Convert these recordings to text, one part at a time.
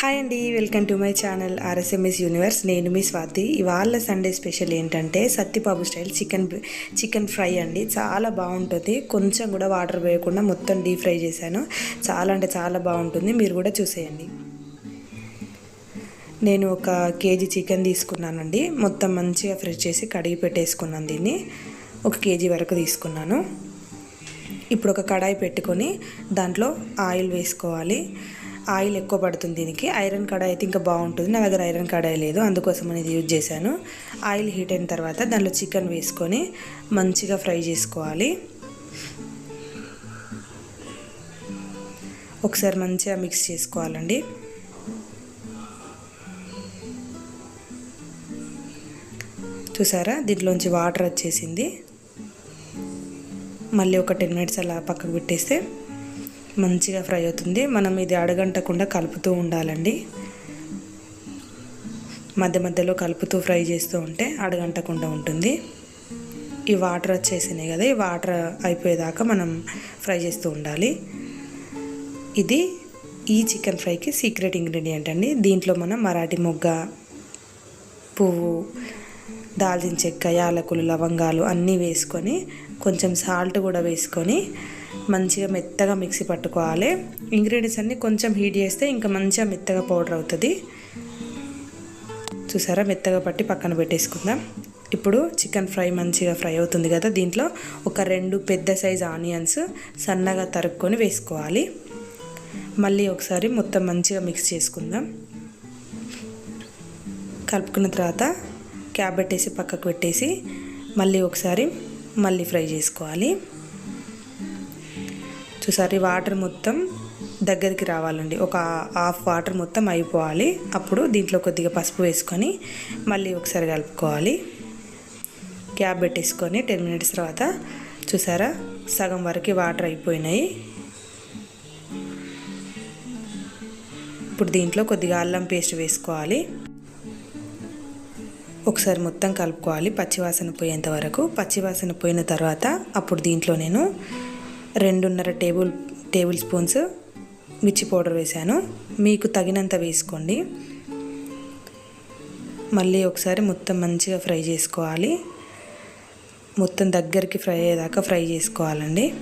Hi అండి welcome to my channel RSMS universe. నేను మీ స్వాతి. ఇవాళ సండే స్పెషల్ ఏంటంటే Sattibabu style chicken chicken fry అండి. చాలా బాగుంటుంది. కొంచెం కూడా వాటర్ వేయకుండా మొత్తం డీప్ ఫ్రై చేశాను. చాలా అంటే చాలా బాగుంటుంది. మీరు కూడా చూసేయండి. నేను ఒక కేజీ చికెన్ తీసుకున్నానండి. మొత్తం మంచిగా ఫ్రెష్ చేసి కడిగి పెట్టేసుకున్నాను దీన్ని. ఒక కేజీ వరకు తీసుకున్నాను. ఇప్పుడు ఒక కడాయి పెట్టుకొని దాంట్లో ఆయిల్ వేసుకోవాలి. ఆయిల్ ఎక్కువ పడుతుంది దీనికి. ఐరన్ కడాయి అయితే ఇంకా బాగుంటుంది. నా దగ్గర ఐరన్ కడాయి లేదు. అందుకోసం నేను యూజ్ చేశాను. ఆయిల్ హీట్ అయిన తర్వాత దాంట్లో చికెన్ వేసుకొని మంచిగా ఫ్రై చేసుకోవాలి. ఒకసారి మంచిగా మిక్స్ చేసుకోవాలండి. చూసారా? దీంట్లోంచి వాటర్ వచ్చేసింది. మళ్ళీ ఒక టెన్ మినిట్స్ అలా పక్కకు పెట్టేస్తే మంచిగా ఫ్రై అవుతుంది. మనం ఇది అడగంటకుండా కలుపుతూ ఉండాలండి. మధ్య మధ్యలో కలుపుతూ ఫ్రై చేస్తూ ఉంటే అడగంటకుండా ఉంటుంది. ఈ వాటర్ వచ్చేసినాయి కదా ఈ వాటర్ అయిపోయేదాకా మనం ఫ్రై చేస్తూ ఉండాలి. ఇది ఈ చికెన్ ఫ్రైకి సీక్రెట్ ఇంగ్రీడియంట్ అండి. దీంట్లో మనం మరాఠీ మొగ్గ పువ్వు దాల్చిన చెక్క యాలకులు లవంగాలు అన్నీ వేసుకొని కొంచెం సాల్ట్ కూడా వేసుకొని మంచిగా మెత్తగా మిక్సీ పట్టుకోవాలి. ఇంగ్రీడియంట్స్ అన్నీ కొంచెం హీట్ చేస్తే ఇంకా మంచిగా మెత్తగా పౌడర్ అవుతుంది. చూసారా? మెత్తగా పట్టి పక్కన పెట్టేసుకుందాం. ఇప్పుడు చికెన్ ఫ్రై మంచిగా ఫ్రై అవుతుంది కదా దీంట్లో. ఒక రెండు పెద్ద సైజ్ ఆనియన్స్ సన్నగా తరుక్కొని వేసుకోవాలి. మళ్ళీ ఒకసారి మొత్తం మంచిగా మిక్స్ చేసుకుందాం. కలుపుకున్న తర్వాత క్యాబ్ పెట్టేసి పక్కకు పెట్టేసి మళ్ళీ ఒకసారి మళ్ళీ ఫ్రై చేసుకోవాలి. చూసారి వాటర్ మొత్తం దగ్గరికి రావాలండి. ఒక హాఫ్ వాటర్ మొత్తం అయిపోవాలి. అప్పుడు దీంట్లో కొద్దిగా పసుపు వేసుకొని మళ్ళీ ఒకసారి కలుపుకోవాలి. క్యాబ్ పెట్టేసుకొని టెన్ మినిట్స్ తర్వాత చూసారా సగం వరకు వాటర్ అయిపోయినాయి. ఇప్పుడు దీంట్లో కొద్దిగా అల్లం పేస్ట్ వేసుకోవాలి. ఒకసారి మొత్తం కలుపుకోవాలి పచ్చివాసన పోయేంత వరకు. పచ్చివాసన పోయిన తర్వాత అప్పుడు దీంట్లో నేను రెండున్నర టేబుల్ టేబుల్ స్పూన్స్ మిర్చి పౌడర్ వేసాను మీకు తగినంత వేసుకోండి. మళ్ళీ ఒకసారి మొత్తం మంచిగా ఫ్రై చేసుకోవాలి. మొత్తం దగ్గరికి ఫ్రై అయ్యేదాకా ఫ్రై చేసుకోవాలండి.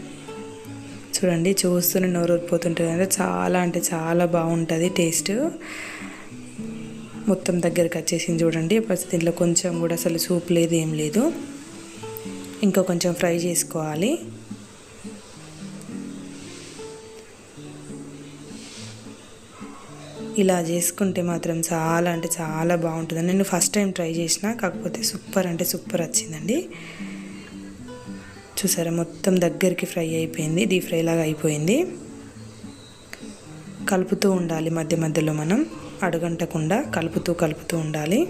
చూడండి చూస్తూనే నోరు ఊరిపోతుంటుంది అంటే చాలా అంటే చాలా బాగుంటుంది టేస్ట్. మొత్తం దగ్గరికి వచ్చేసింది చూడండి. ఫస్ట్ దీంట్లో కొంచెం కూడా అసలు సూప్ లేదు ఏం లేదు. ఇంకా కొంచెం ఫ్రై చేసుకోవాలి. ఇలా చేసుకుంటే మాత్రం చాలా అంటే చాలా బాగుంటుంది. నేను ఫస్ట్ టైం ట్రై చేసిన కాకపోతే సూపర్ అంటే సూపర్ వచ్చిందండి. చూసారా మొత్తం దగ్గరికి ఫ్రై అయిపోయింది. డీప్ ఫ్రై లాగా అయిపోయింది. కలుపుతూ ఉండాలి మధ్య మధ్యలో మనం. అడగంటకుండా కలుపుతూ కలుపుతూ ఉండాలి.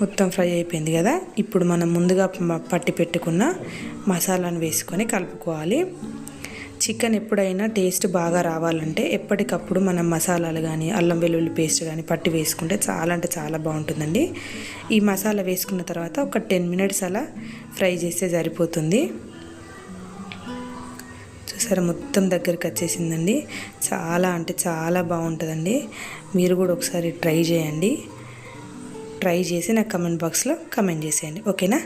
మొత్తం ఫ్రై అయిపోయింది కదా. ఇప్పుడు మనం ముందుగా పట్టి పెట్టుకున్న మసాలాను వేసుకొని కలుపుకోవాలి. చికెన్ ఎప్పుడైనా టేస్ట్ బాగా రావాలంటే ఎప్పటికప్పుడు మనం మసాలాలు కానీ అల్లం వెల్లుల్లి పేస్ట్ కానీ పట్టి వేసుకుంటే చాలా అంటే చాలా బాగుంటుందండి. ఈ మసాలా వేసుకున్న తర్వాత ఒక టెన్ మినిట్స్ అలా ఫ్రై చేస్తే సరిపోతుంది. చూసారా మొత్తం దగ్గరికి వచ్చేసిందండి. చాలా అంటే చాలా బాగుంటుందండి. మీరు కూడా ఒకసారి ట్రై చేయండి. ట్రై చేసి నాకు కమెంట్ బాక్స్లో కమెంట్ చేసేయండి. ఓకేనా?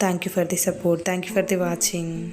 Thank you for the support thank you for the watching